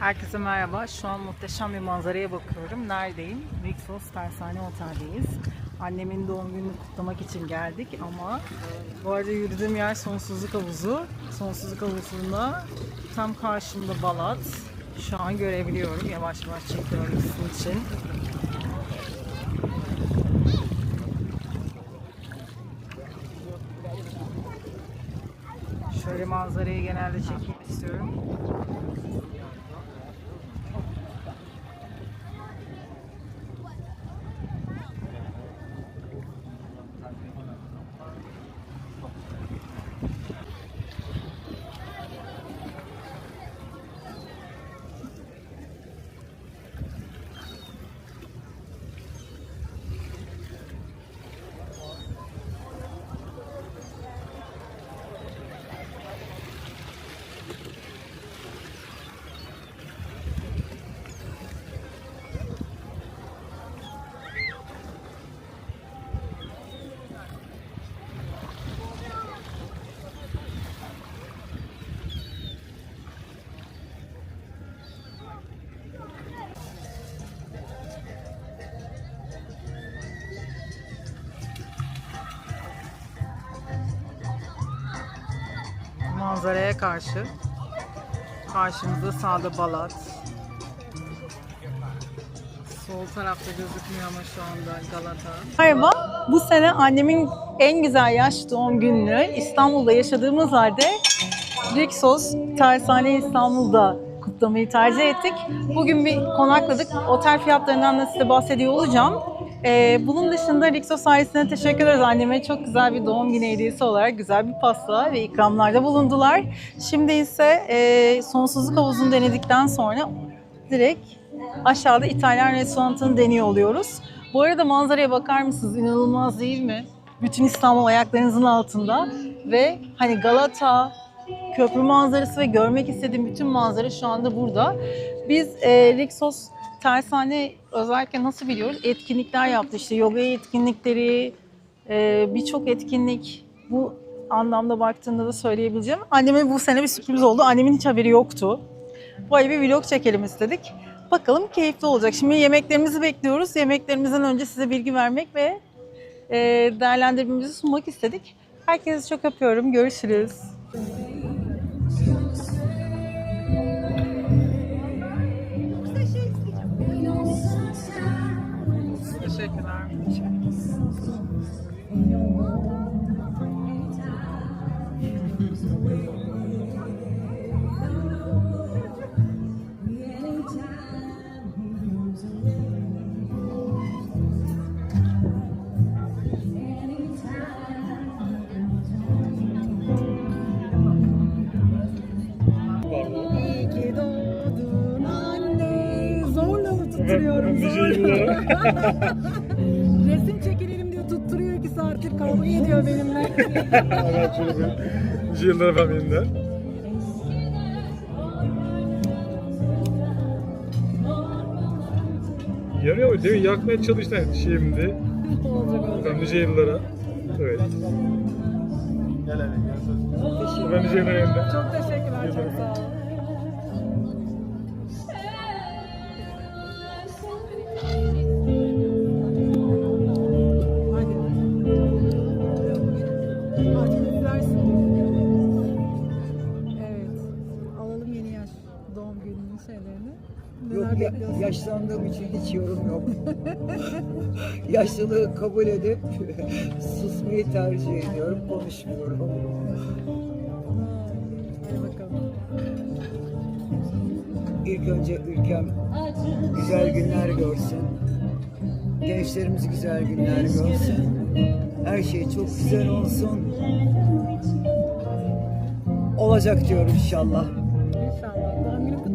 Herkese merhaba. Şu an muhteşem bir manzaraya bakıyorum. Neredeyim? Rixos Tersane Otel'deyiz. Annemin doğum gününü kutlamak için geldik ama bu arada yürüdüğüm yer Sonsuzluk Havuzu. Sonsuzluk Havuzu'nda tam karşımda Balat. Şu an görebiliyorum. Yavaş yavaş çekiyorum sizin için. Şöyle manzarayı genelde çekmek istiyorum. Manzaraya karşı. Karşımızda sağda Balat. Sol tarafta gözükmüyor ama şu anda Galata. Merhaba. Bu sene annemin en güzel yaş doğum gününü İstanbul'da yaşadığımız halde Rixos Tersane İstanbul'da kutlamayı tercih ettik. Bugün bir konakladık. Otel fiyatlarından da size bahsediyor olacağım. Ee, bunun dışında Rixos ailesine teşekkür ederiz. Anneme çok güzel bir doğum günü hediyesi olarak güzel bir pasta ve ikramlarda bulundular. Şimdi ise e, sonsuzluk havuzunu denedikten sonra direkt aşağıda İtalyan restoranını deniyor oluyoruz. Bu arada manzaraya bakar mısınız? İnanılmaz değil mi? Bütün İstanbul ayaklarınızın altında ve hani Galata, köprü manzarası ve görmek istediğim bütün manzara şu anda burada. Biz e, Rixos Tersane özellikle nasıl biliyoruz? Etkinlikler yaptı. İşte yoga etkinlikleri, e, birçok etkinlik bu anlamda baktığında da söyleyebileceğim. Anneme bu sene bir sürpriz oldu. Annemin hiç haberi yoktu. Ay bir vlog çekelim istedik. Bakalım keyifli olacak. Şimdi yemeklerimizi bekliyoruz. Yemeklerimizden önce size bilgi vermek ve e, değerlendirmemizi sunmak istedik. Herkesi çok öpüyorum. Görüşürüz. Resim çekilelim diyor tutturuyor iki saattir kavga ediyor benimle. Nice yıllar efendim Yanıyor mu? Değil mi? Yakmaya çalıştın şimdi. olacak olacak. Nice yıllara. Evet. Efendim nice yıllara yeniden. Çok teşekkürler, çok sağ olun. Yaşlandığım için hiç yorum yok. Yaşlılığı kabul edip susmayı tercih ediyorum, konuşmuyorum. İlk önce ülkem güzel günler görsün. Gençlerimiz güzel günler görsün. Her şey çok güzel olsun. Olacak diyorum inşallah. İnşallah.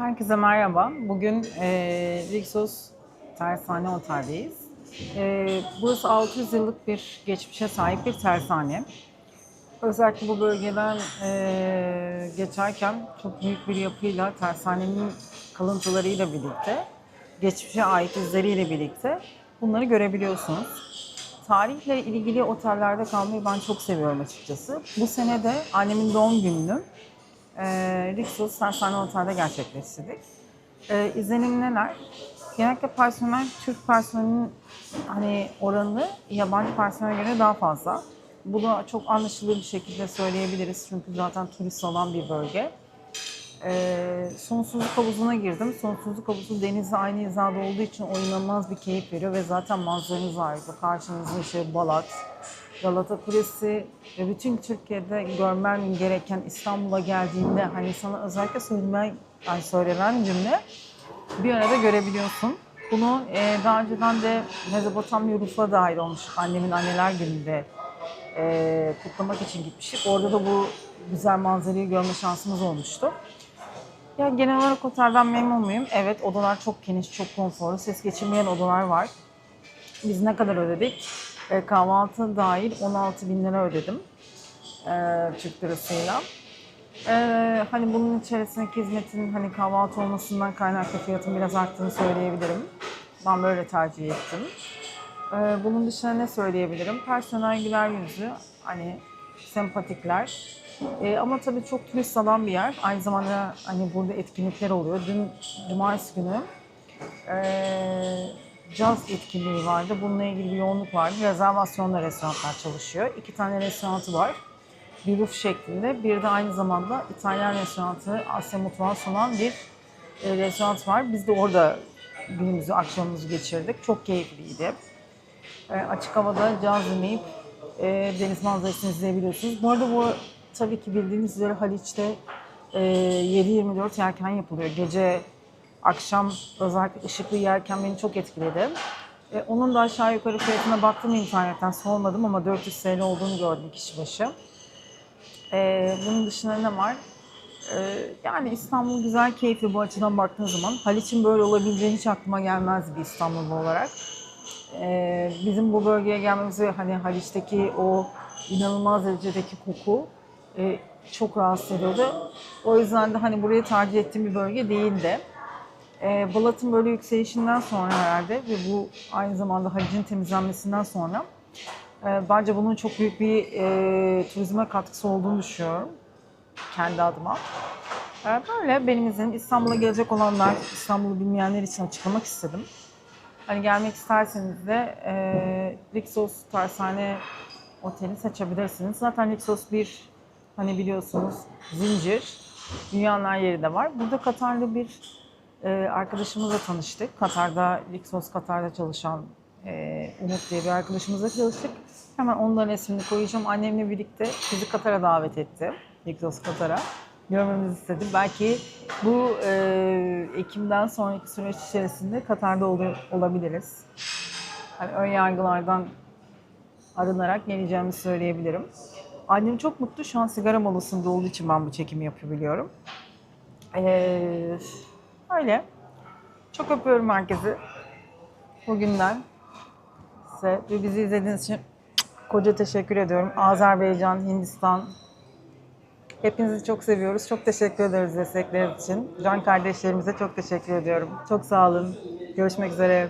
Herkese merhaba. Bugün e, Rixos Tersane Otel'deyiz. E, burası 600 yıllık bir geçmişe sahip bir tersane. Özellikle bu bölgeden e, geçerken çok büyük bir yapıyla tersanenin kalıntılarıyla birlikte, geçmişe ait izleriyle birlikte bunları görebiliyorsunuz. Tarihle ilgili otellerde kalmayı ben çok seviyorum açıkçası. Bu sene de annemin doğum gününü e, Rixos Tersane Otel'de gerçekleştirdik. E, izlenim neler? Genellikle personel, Türk personelinin hani oranı yabancı personele göre daha fazla. Bunu çok anlaşılır bir şekilde söyleyebiliriz çünkü zaten turist olan bir bölge. Ee, sonsuzluk havuzuna girdim. Sonsuzluk havuzu denizle aynı hizada olduğu için o inanılmaz bir keyif veriyor ve zaten manzaranız harika. Karşınızda işte Balat, Galata Kulesi ve bütün Türkiye'de görmen gereken İstanbul'a geldiğinde hani sana özellikle söylemen, yani söylenen cümle bir arada görebiliyorsun. Bunu e, daha önceden de Mezopotamya Uruf'a dahil olmuş annemin anneler gününde e, kutlamak için gitmiştik. Orada da bu güzel manzarayı görme şansımız olmuştu. Ya genel olarak otelden memnun muyum? Evet odalar çok geniş, çok konforlu. Ses geçirmeyen odalar var. Biz ne kadar ödedik? E, kahvaltı dahil 16 bin lira ödedim. E, Türk lirasıyla. E, hani bunun içerisindeki hizmetin hani kahvaltı olmasından kaynaklı fiyatın biraz arttığını söyleyebilirim. Ben böyle tercih ettim. Ee, bunun dışında ne söyleyebilirim? Personel güler yüzlü, hani sempatikler. Ee, ama tabii çok turist alan bir yer. Aynı zamanda hani burada etkinlikler oluyor. Dün cumartesi günü ee, caz etkinliği vardı. Bununla ilgili bir yoğunluk vardı. Rezervasyonla restoranlar çalışıyor. İki tane restoranı var. Bir roof şeklinde. Bir de aynı zamanda İtalyan restoranı, Asya mutfağı sunan bir e, restoran var. Biz de orada günümüzü, akşamımızı geçirdik. Çok keyifliydi. E, açık havada caz dinleyip e, deniz manzarasını izleyebiliyorsunuz. Bu arada bu tabii ki bildiğiniz üzere Haliç'te e, 7-24 yelken yapılıyor. Gece, akşam özellikle ışıklı yelken beni çok etkiledi. E, onun da aşağı yukarı fiyatına baktım internetten sormadım ama 400 TL olduğunu gördüm kişi başı. E, bunun dışında ne var? E, yani İstanbul güzel, keyifli bu açıdan baktığın zaman. Haliç'in böyle olabileceğini hiç aklıma gelmezdi bir İstanbullu olarak. Ee, bizim bu bölgeye gelmemiz ve hani Haliç'teki o inanılmaz derecedeki koku e, çok rahatsız ediyordu. O yüzden de hani burayı tercih ettiğim bir bölge değildi. Ee, Balat'ın böyle yükselişinden sonra herhalde ve bu aynı zamanda Haliç'in temizlenmesinden sonra e, bence bunun çok büyük bir e, turizme katkısı olduğunu düşünüyorum kendi adıma. Ee, böyle benim izlenim İstanbul'a gelecek olanlar, İstanbul'u bilmeyenler için açıklamak istedim. Hani gelmek isterseniz de e, Rixos Tersane Oteli seçebilirsiniz. Zaten Rixos bir hani biliyorsunuz zincir. Dünyanın her yerinde var. Burada Katarlı bir e, arkadaşımızla tanıştık. Katar'da, Rixos Katar'da çalışan e, Umut diye bir arkadaşımızla çalıştık. Hemen onların resmini koyacağım. Annemle birlikte bizi Katar'a davet etti. Rixos Katar'a. Görmemizi istedi. Belki bu e, Ekim'den sonraki süreç içerisinde Katar'da ol- olabiliriz. Hani ön yargılardan arınarak geleceğimi söyleyebilirim. Annem çok mutlu. Şu an sigara molasında olduğu için ben bu çekimi yapabiliyorum. Ee, öyle. Çok öpüyorum herkesi. Bugünden size ve bizi izlediğiniz için koca teşekkür ediyorum. Azerbaycan, Hindistan, Hepinizi çok seviyoruz. Çok teşekkür ederiz destekleriniz için. Can kardeşlerimize çok teşekkür ediyorum. Çok sağ olun. Görüşmek üzere.